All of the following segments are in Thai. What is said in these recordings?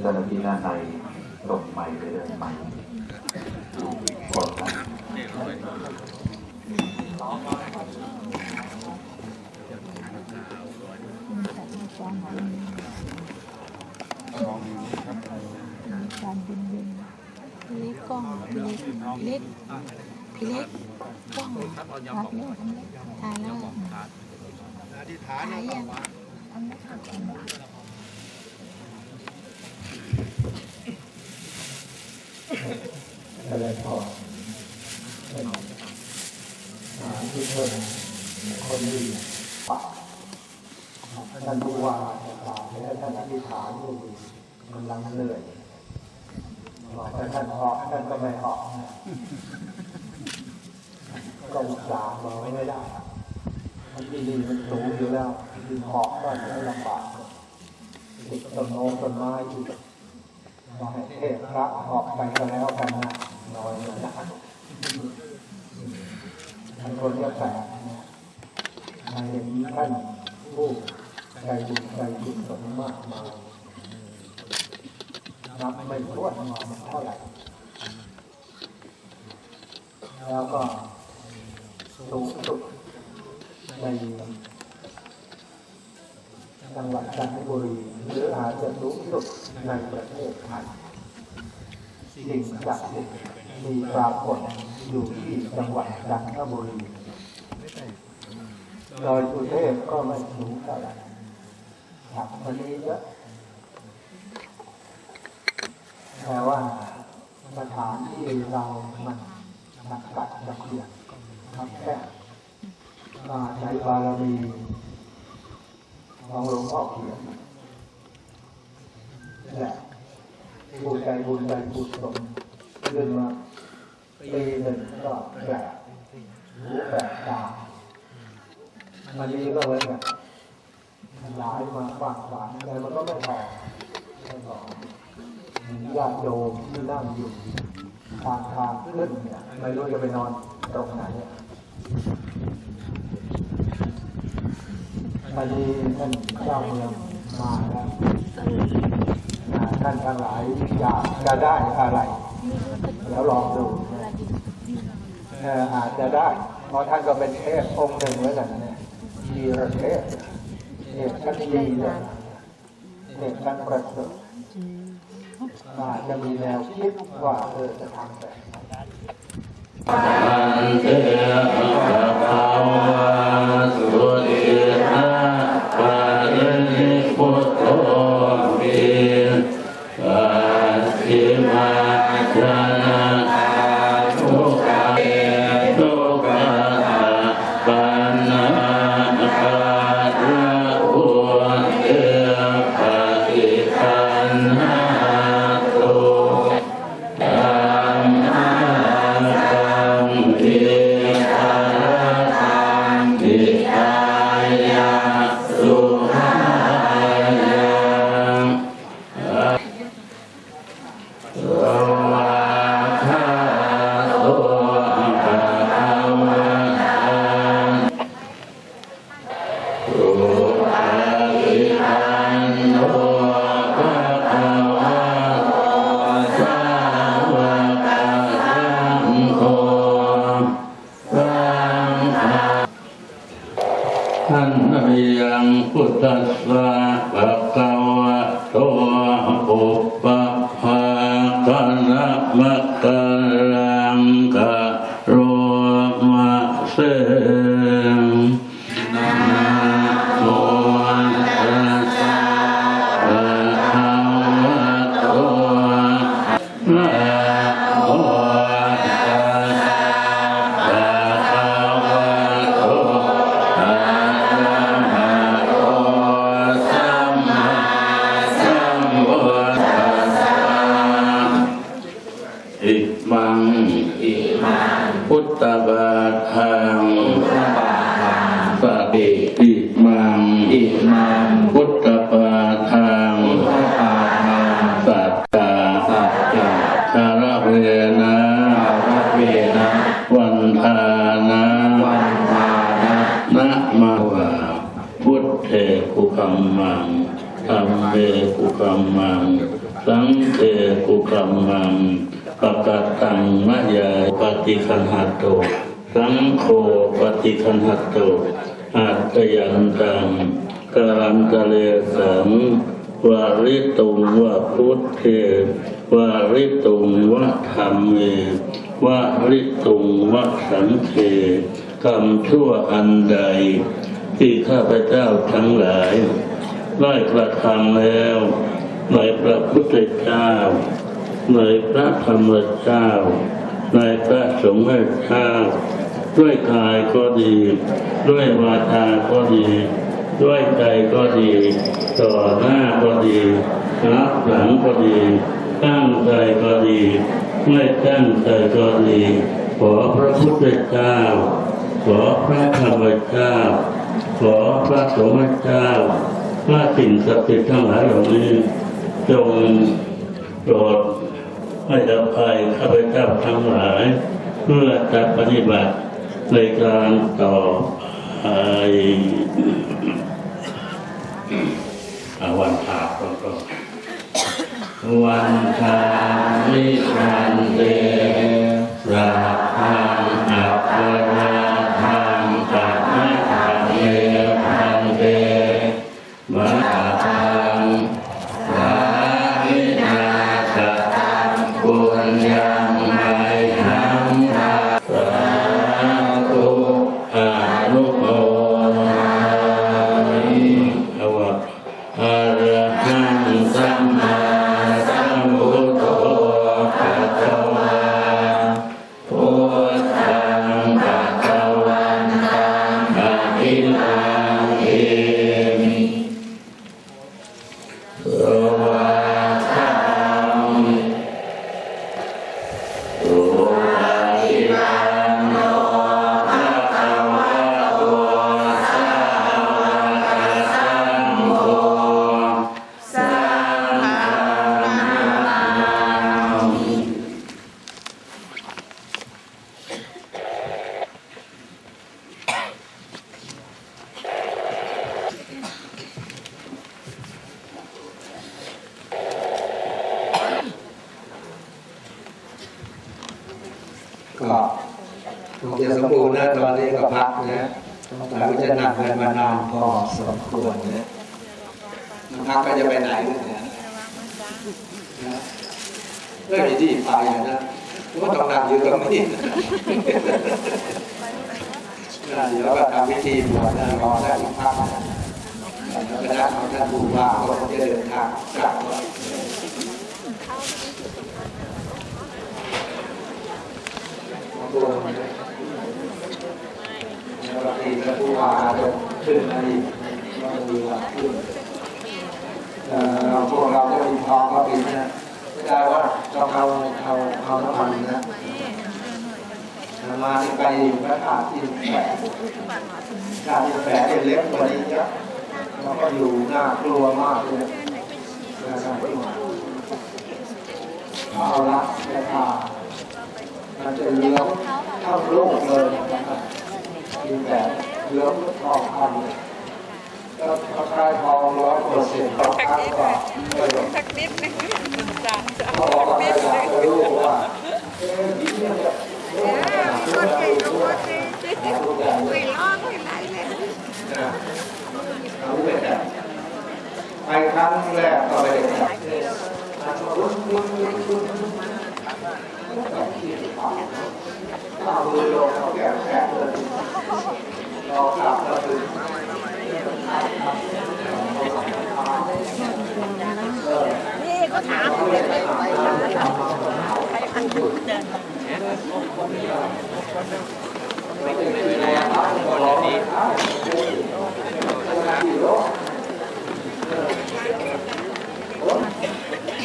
เจ้าหน้าที่ด้านในส่งใหม่ไปเดินใหม่ก่อนนะการบินบินพี่เล็กกล้องพี่เล็กเล็กพี่เล็กกล้องรัถ่ายแล้วถ่ายยัง อะไรพอหาที่เพิ่มคนดีท่านผู้ว่าถามให้ท่านอธิษฐานดูกำลังเหนื่อยบอกให้ท่านเหาะท่านก็ไม่เหาะก็อุตส่าห์มาไม่ได้มันที่ดินมันสูงอยู่แล้ว ดินเหาะก็ไม่ลำบากติดต้นโน้ต้นไม้อีกมาให้เทพพระออกไปก็แล้วกันนะน้อยนะท่านคนก็แปลกนะในอย่างนี้ท่านผู้ใจบุญใจบุญสมมากมายนับไม่ถ้วนมาเท่าไหร่ แล้วก็สูงสุดในจังหวัดจันทบุรีหรืออาจจะสูงสุดในประเทศไทยสิ่งศักดิ์สิทธิ์มี ปรากฏอยู่ที่จังหวัดจันทบุรีดอยสุเทพก็ไม่สูงเท่าไหร่ถักมันนี้เยอะแต่ว่าสถานที่เรามันสักกัดสักเดียวครับแค่มาใช้บารมีของหลวงพ่อเขียนและผู้ใจบุญใจบุญสมขึ้นมา อันนี้ก็เหมือนกันหลายมาฝากหวานแต่มันก็ไม่พอไม่พอญาติโยมที่นั่งอยู่ทางทางขึ้นเนี่ยไม่รู้จะไปนอนตรงไหนเนี่ยวันนี้ท่านเจ้าเมืองมาแล้วอ่าท่านทั้งหลายอยากจะได้อะไร แล้วลองดูเอ่ออาจจะได้ เพราะท่านก็เป็นเทพองค์หนึ่งเหมือนกัน ระเทพเทพชั้นดีเลยเทพชั้นประเสริฐอาจะมีแนวคิดว่าเออจะทำแบบนั้น รรมังปะกาตังมะยาปฏิคันหัตโตสังโฆปฏิคันหัตโตอาตยันตังกาลันตะเลสังวาริตุงวะพุทเทวาริตุงวะธรรมเมวาริตุงวะสังเทกรรมชั่วอันใด ที่ข้าพเจ้าทั้งหลายได้กระทำแล้วในพระพุทธเจ้า ในพระธรรมเจ้า ในพระสงฆ์เจ้าด้วยกายก็ดี ด้วยวาจาก็ดี ด้วยใจก็ดี ต่อหน้าก็ดีรับหลังก็ดีตั้งใจก็ดีไม่ตั้งใจก็ดีขอพระพุทธเจ้า ขอพระธรรมเจ้า ขอพระสงฆ์เจ้าพระสิ่งศักดิ์สิทธิ์ทั้งหลายเหล่านี้จงโปรด ให้อภัยข้าพเจ้าทั้งหลาย เพื่อจะปฏิบัติในการต่อไปอาวันพาก็ก็วันทามิชันเต uh, งจะสมบูรณ์นะตอนนี้ก็พักนะหลังจะนั่งกันมานานพอสมควรนะพักก็จะไปไหนเนี่ยนะไม่มีที่ไปนะก็ต้องนั่งอยู่ตรงนี้นะเดี๋ยวก็ทำพิธีบวชรอได้อีกพักแล้วก็นัดเอาท่านผู้ว่าก็จะเดินทางกลับตัว มันแล้วางทีก็ผู้ว่าอาจจะขึ้นอะไรก็มีว่าขึ้นเราพวกเราจะมีทองก็เป็นนะไม่ได้ว่าต้องเอาเอาเอาน้ำมันนะมาที่ไปพระธาตุที่แฝงชาติแฝงเป็นเล็กกว่านี้เยอะเราก็อยู่น่ากลัวมากเลยนะครับเอาละพระธามันจะเลี้ยวเข้าโลกเลย นะครับมีแต่เลี้ยวทองคำเลยก็ถ้าใครทองร้อยเปอร์เซ็นต์ต่อครั้งก็ประโยชน์สักนิดนึงจ้ะเขาบอกว่าไม่อยากจะรู้ว่าเอ๊ะดีเนี่ยจะรู้ว่ารู้ว่ารู้ว่ารู้ว่าไม่ร้องไม่ไรเลยนะรู้ไปแต่ไปครั้งแรกก็ไปแต่ถ้ามือลงเขาแก่แก่เลย รอกลับก็คือนี่ก็ถามเลยไปไปอามิตร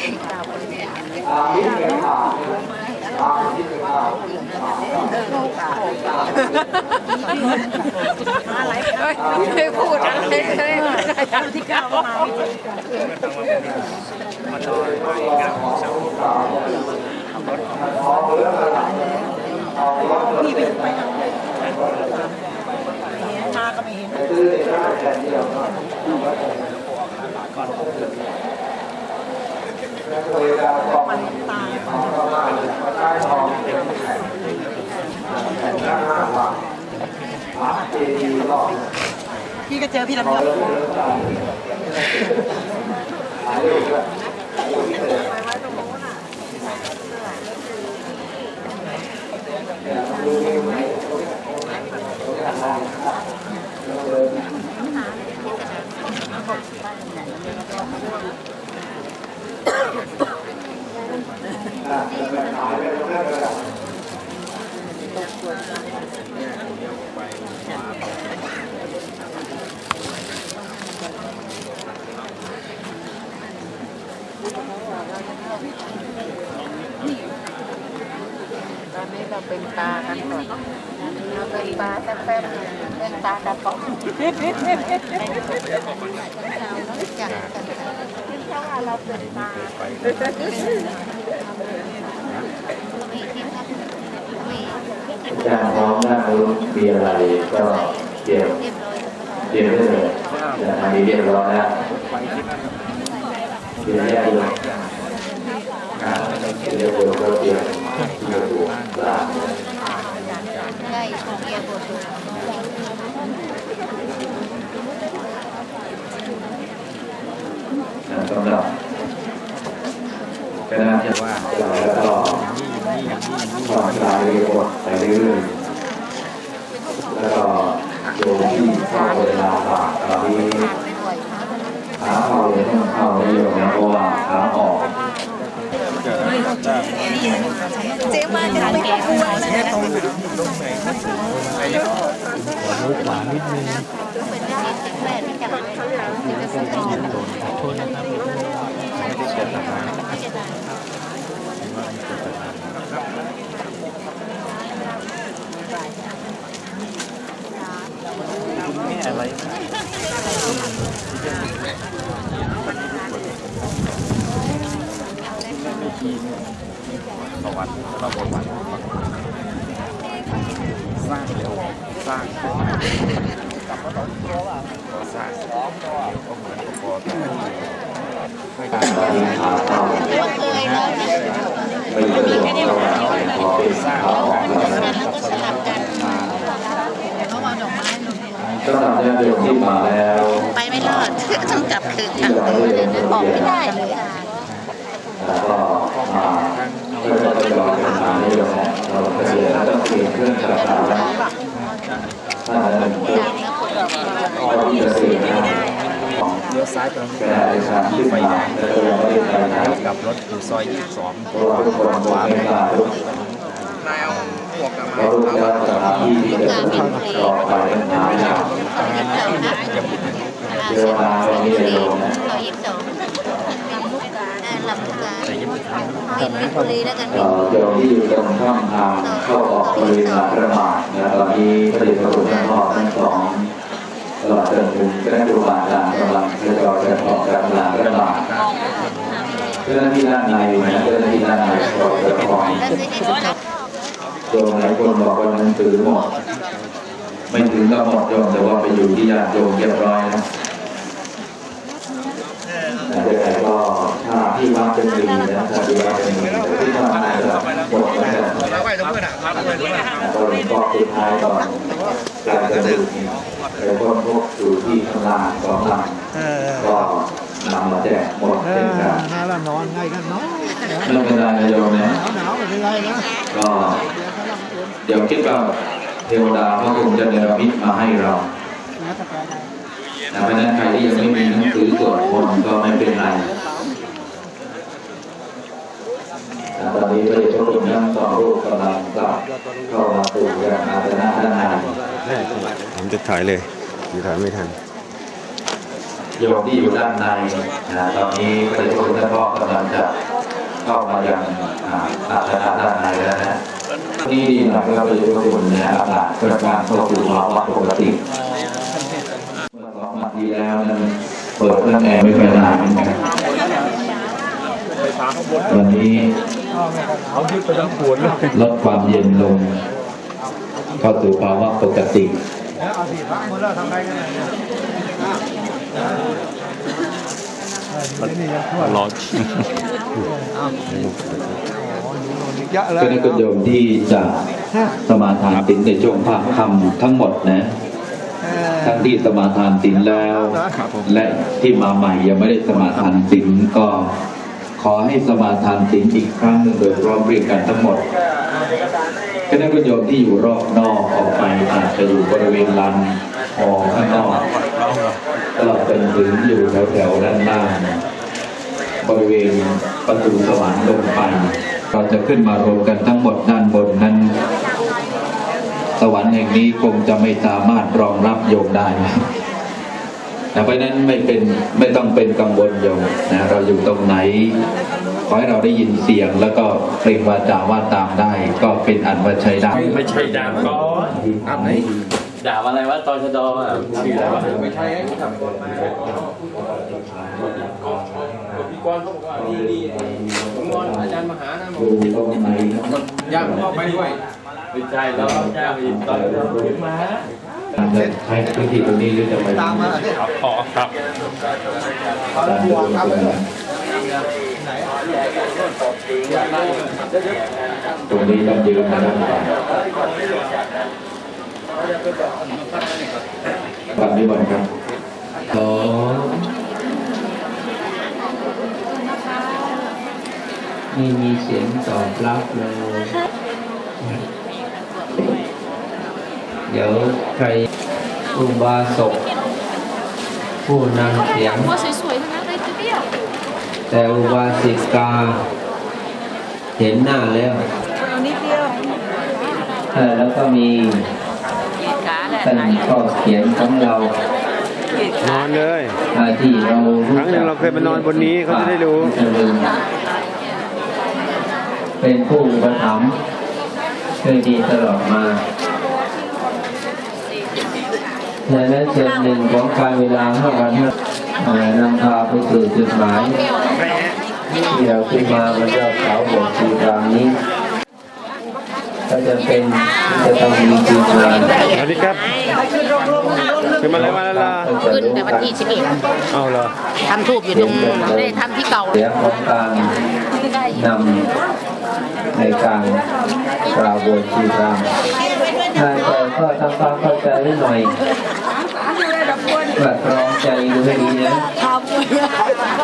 เป็นข่าวอามิตรเป็นข่าว ไม่พูดอะไรเลยที่ก้าวมาขอเรื่องอะไรเอารถพี่ไปไปมาก็ไม่เห็น พี่ก็เจอพี่ลำยอง ตอนนี้เราเป็นปลากันก่อนเราเป็นปลาแป๊บๆเป็นปลากระป๋องจังเพราะว่าเราเป็นปลาอาจาพร้อมนั่งรู้มีอะไรก็เตรียมเตรียมได้เลยแต่ทางนี้เรียบร้อยแล้วเตรียมแยกเลยอ่าเรียบร้อยก็เตรียมเตรียมตัวลา ได้ของเกียร์บด สำหรับคณะที่ว่าแล้วก็ผ่อนคลายบทไปเรื่อยๆแล้วก็โยมที่เข้าเวลาฝากตอนนี้ขาเข้าเลยต้องเข้าไม่โยมนะเพราะว่าขาออกเจ๊มาจะไปกับ คุณแม่ที่จังที่จะซื้อของปรวัติแล้วก็ประวัติสร้างเร็วสร้างก่อสร้างก็เหมือนกับก่อสร้างไม่ได้ ตอนนี้ขาเข้า ก็เคยแล้วนะ ไม่สะดวกเท่าไหร่พอเป็นขาออกแล้ว แล้วก็สลับกันเพราะว่าดอกไม้หนู สำหรับญาติโยมที่มาแล้ว ไปไม่รอดต้องกลับคืนทางเดินออก ไม่ได้เลยค่ะแล้วก็เพื่อจะรอเป็นทางให้โยมนะเราก็เรียนต้องเปลี่ยนเครื่องจักรสารถ้านั้นก็ที่จะเสียนะของเลี้ยวซ้ายไปแกในทางที่ไฟมางแล้วก็ยังไม่ได้ไปไหนกลับรถอยู่ซอย22เพราะว่าทุกคนคงไม่กล้าลุกนายเอาหมวกกลับมาราะรู้ว่าสถานที่ที่จะต้องต่อไปนั้นหายากเขายิบสองนเจอมาวันนี้โยมนะ เขายิบสองลำลูกกาลำลูกกายิบเป็นบุรีแล้วกันเอ่อโยมที่อยู่ตรงช่องทางเข้าออกบริเวณลานประมาทนะตอนนี้พระเดชพระคุณท่านพ่อทั้งสองตลอดจนถึงคณะครูบาอาจารย์กำลังทยอยกันออกจากลานประมาทเจ้าหน้าที่ด้านในนะเจ้าหน้าที่ด้านในคอยประคองแล้วที่ที่สุดโยมหลายคนบอกว่าหนังสือหมดไม่ถึงกับหมดโยมแต่ว่าไปอยู่ที่ญาติโยมเรียบร้อยนะแต่ใดๆก็ถ้าที่วัด เป็นดีนะถ้าที่วัดเป็นดีแต่ที่วัดน่าจะหมดแล้วไปตรงเพื่อนอะครับเพื่อนตอนนี้ก็สุดท้ายก่อนการกระดูกไปพ้นพบอยู่ที่ข้างล่างสองหลังก็นำมาแจกหมดเป็นการน่าละนอนไงกันเนาะไม่เป็นไรนะโยมนะหนาวเป็นไรนะก็เดี๋ยวคิดว่าเทวดาก็คงจะเนรมิตมาให้เราแต่เพราะนั้นใครที่ยังไม่มีหนังสือสวดมนต์ก็ไม่เป็นไรแต่ตอนนี้พระเดชพระคุณทั้งสองรูปกำลังกลับเข้ามาสู่ยังอาสนะด้านในผมจะถ่ายเลยผมถ่ายไม่ทันโยมที่อยู่ด้านในนะตอนนี้พระเดชพระคุณท่านพ่อกำลังจะเข้ามายังอ่าอาสนะด้านในแล้วนะนี่ดีหน่อยครับพระเดชพระคุณนะอากาศกระการเข้าสู่ภาวะปกติเมื่อสองนาทีแล้วนั้นเปิดเครื่องแอร์ไม่เป็นไรนะครับวันนี้ลดความเย็นลง เข้าสู่ภาวะปกติแล้วเอาสิพักมือแล้วทำไงกันเนี่ยนี่ยังทั่วร้อนเยอะเลยคณะคุณโยมที่จะสมาทานศีลในช่วงภาคค่ำทั้งหมดนะเออทั้งที่สมาทานศีลแล้ว และที่มาใหม่ยังไม่ได้สมาทานศีลก็ ขอให้สมาทานศีลอีกครั้งหนึ่งโดยพร้อมเรียงกันทั้งหมดคณะโยมที่อยู่รอบนอกออกไปอาจจะอยู่บริเวณลานหอข้างนอกตลอดจนถึงอยู่แถวๆด้านล่างบริเวณประตูสวรรค์ลงไปเราจะขึ้นมารวมกันทั้งหมดด้านบนนั้น สวรรค์แห่งนี้คงจะไม่สามารถรองรับโยมได้ นะเพราะฉะนั้นไม่เป็นไม่ต้องเป็นกังวลโยมนะเราอยู่ตรงไหน ขอให้เราได้ยินเสียงแล้วก็เปล่งวาจาว่าตามได้ ก็เป็นอันว่าใช้ได้ไม่ใช่ดาบก้อนอันไหนดาบอะไรวะตอนชดออะชื่ออะไรวะไม่ใช่พี่กรณ์เขาบอกว่านี่นี่ผมงอนอาจารย์มหานะบอกดูตรงไหนย่างพ่อไปด้วยไม่ใช่แล้วย่างอีกตอนเราถึงมา จะใช้พื้นที่ตรงนี้หรือจะไปตามมาครับพอครับตรงนี้ต้องยืนนะครับครับนิมนต์ครับขอไม่มีเสียงตอบรับเลย เดี๋ยวใครอุบาสกผู้นำเสียงตัวสวยๆทั้งนั้นเลยเปรี้ยวแต่อุบาสิกา เห็นหน้าแล้วเออแล้วก็มีท่านข้อเขียนของเรานอนเลยอ่าที่เราครั้งหนึ่งเราเคยมานอนบนนี้เขาจะได้รู้ เป็นผู้อุปถัมภ์เคยดีตลอดมา ดังนั้นส่วนหนึ่งของการเวลาให้เราเอ่อนำพาไปสู่จุดหมายที่เราขึ้นมาบนยอดเขาบทสีกลางนี้ ก็จะเป็นจะต้องมีทีมงานสวัสดีครับขึ้นมาเลยมาแล้วล่ะขึ้นแต่วันที่สิบเอ็ดเอาเหรอทำทูบอยู่ตรงได้ทำที่เก่าเสียงของการนำในการกราบบทสีกลางนายแต่ก็ทำความเข้าใจให้หน่อย แบบรองใจดูให้ดีนะเ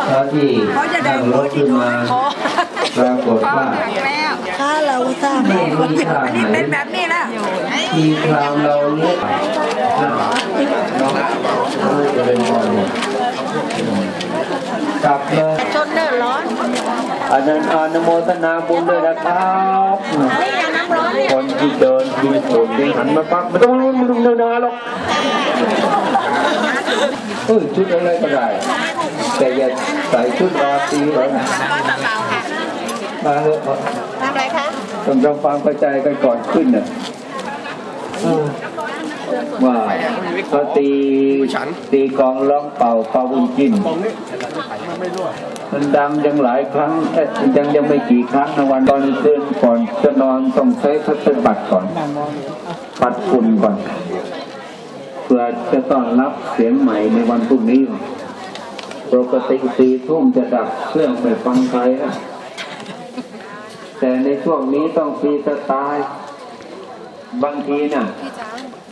พราะที่นั่งรถขึ้นมาปรากฏว่าถ้าเราสร้างไม่มีทางไหนเป็นแบบนี้แล้วมีทางเราเลือกจะเป็นพอเนี่ยกลับมาชนเนอร์ร้อนอันนั้นอนุโมทนาบุญด้วยนะครับคนที่เดินที่สูงที่หันมาปักไม่ต้องรู้ไม่ต้องเดินหรอก เออชุดอะไรก็ได้ แต่อย่าใส่ชุดราตรีหรอกมาเถอะทำอะไรคะต้องทำความเข้าใจกันก่อนขึ้นน่ะเออว่าเขาตีตีกลองร้องเป่าเป่าบุญจิน มันดังยังหลายครั้งเอ๊ะยังยังไม่กี่ครั้งนะวันตอนคืนก่อนจะนอนต้องใช้พัสบัตรก่อนปัดฝุ่นก่อนเพื่อจะต้อนรับเสียงใหม่ในวันพรุ่งนี้ ปกติสี่ทุ่มจะดับเครื่องไปฟังใครนะแต่ในช่วงนี้ต้องฟรีสไตล์บางทีน่ะ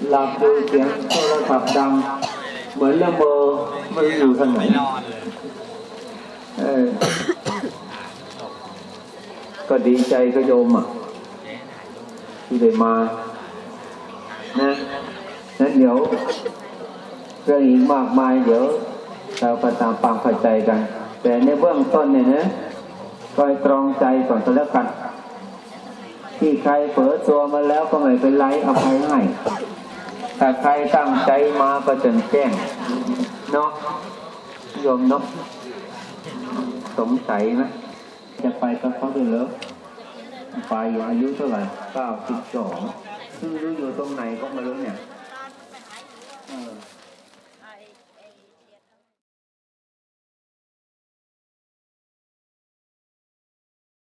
หลับดูเสียงโทรศัพท์ดัง เหมือนละเมอไม่รู้อยู่ทางไหนก็ดีใจก็โยมอะ ที่ได้มา นะ นั้นเดี๋ยวเรื่องอีกมากมายเดี๋ยวเราก็ตามฟังเข้าใจกัน แต่ในเบื้องต้นเนี่ยนะคอยตรองใจก่อนก็แล้วกัน ที่ใครเผลอตัวมาแล้วก็ไม่เป็นไรอภัยให้แต่ใครตั้งใจมาก็จนแจ้งเนาะโยมเนาะสงสัยไหมจะไปกับเขาด้วยเหรอไปอายุเท่าไหร่เก้าสิบสองซึ่งรู้อยู่ตรงไหนก็ไม่รู้เนี่ย